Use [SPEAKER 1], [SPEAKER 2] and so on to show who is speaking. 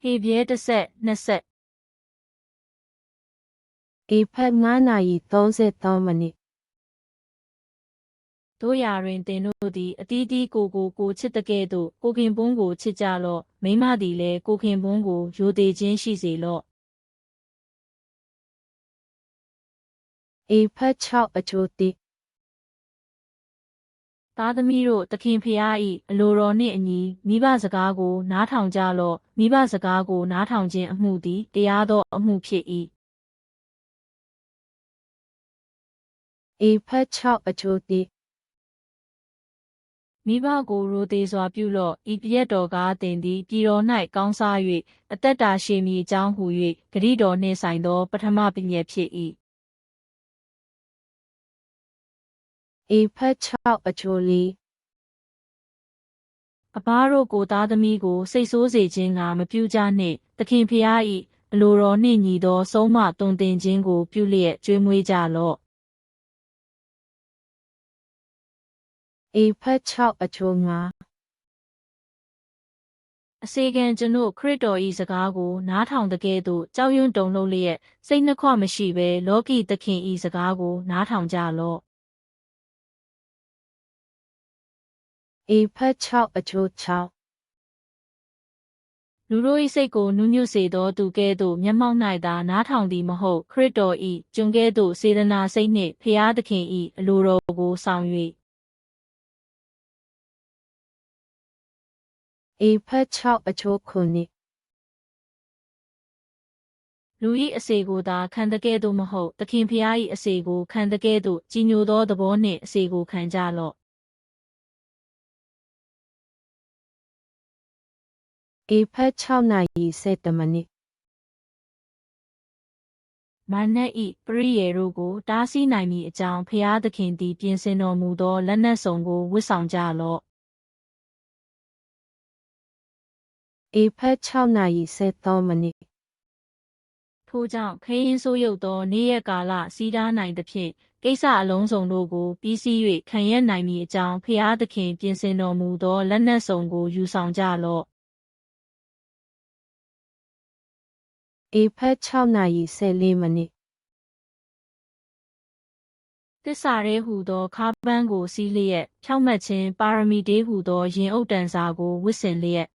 [SPEAKER 1] ဟေပြဲတစ်ဆက်နှစ်ဆက်
[SPEAKER 2] အေဖက်9နာရီ33မိနစ်
[SPEAKER 1] တို့ရာတွင်တင်တို့သည်အတီးတီးကိုကိုကိုချစ်တကဲ့သို့ကိုခင်ပွန်းကိုချစ်ကြလော့မိမသည်လည်းကိုခင်ပွန်းကိုယိုသေးခြင်းရှိစေလော့
[SPEAKER 2] အေဖက်6အချိုတိ
[SPEAKER 1] သားသမီးတို့သခင်ဖျား၏အလိုတော်နှင့်အညီမိဘစကားကို နားထောင်ကြလော့မိဘစကားကို နားထောင်ခြင်းအမှုသည်တရားသောအမှုဖြစ်၏
[SPEAKER 2] အေဖက်6အချိုတိ
[SPEAKER 1] မိဘကိုရိုသေးစွာပြုလော့ဤပြည့်တော်ကားတင်သည်ပြည်တော်၌ကောင်းစား၍အသက်တာရှည်မည်အကြောင်းဟူ၍ဂရိတော်နှင့်ဆိုင်သော ပထမပညတ်ဖြစ်၏
[SPEAKER 2] အေဖက်6အချိုလီ
[SPEAKER 1] အဘတို့ကိုသားသမီးကိုစိတ်ဆိုးစေခြင်းကမပြုကြနှင့်သခင်ဖျား၏အလိုတော်နှင့်ညီသောဆုံးမတုံသင်ခြင်းကို ပြုလျက်ကျွေးမွေးကြလော့
[SPEAKER 2] အေဖက်6အချိုငါ
[SPEAKER 1] အစေခံကျွန်ုပ်ခရစ်တော်၏စကားကို နားထောင်တကဲ့သို့ကြောက်ရွံ့တုန်လှုပ်လျက်စိတ်နှခွမရှိဘဲလောကီသခင်၏စကားကို နားထောင်ကြလော့
[SPEAKER 2] အေဖက်6အချို6
[SPEAKER 1] လူတို့၏စိတ်ကိုနုညွတ်စေသောသူကဲ့သို့မျက်မှောက်၌သာနားထောင်သည်မဟုတ်ခရစ်တော်၏ကျွန်ကဲ့သို့စေတနာစိတ်နှင့်ဖျားသခင်၏အလိုတော်ကိုဆောင်၍
[SPEAKER 2] အေဖက်6အချိုခုနှစ်
[SPEAKER 1] လူ၏အစေကိုသာခံတကဲ့သို့မဟုတ်သခင်ဖျား၏အစေကိုခံတကဲ့သို့ကြည်ညိုသောသဘောနှင့်အစေကိုခံကြလော့
[SPEAKER 2] အေဖက်6နာရီ7မိနစ်
[SPEAKER 1] မာနက်ဤပရိယေတို့ကိုတားဆီးနိုင်မည်အကြောင်းဖျားသခင်သည်ပြင်ဆင်တော်မူသောလက်နက်စုံကိုဝတ်ဆောင်ကြလော့
[SPEAKER 2] အေဖက်6နာရီ7မိနစ်
[SPEAKER 1] ထို့ကြောင့်ခရင်ဆိုးရုပ်သောနေ့ရက်ကာလစီးတားနိုင်သဖြင့်ကိစ္စအလုံးစုံတို့ကိုပြီးစီး၍ခံရနိုင်မည်အကြောင်းဖျားသခင်ပြင်ဆင်တော်မူသောလက်နက်စုံကိုယူဆောင်ကြလော့
[SPEAKER 2] အေဖက်6နာရီ14မိနစ်
[SPEAKER 1] တစ္ဆာရဲဟူသောခါးပန်းကိုစီးလျက်ဖြောက်မှတ်ခြင်းပါရမီတေးဟူသောရင်အုပ်တန်စာကိုဝတ်ဆင်လျက်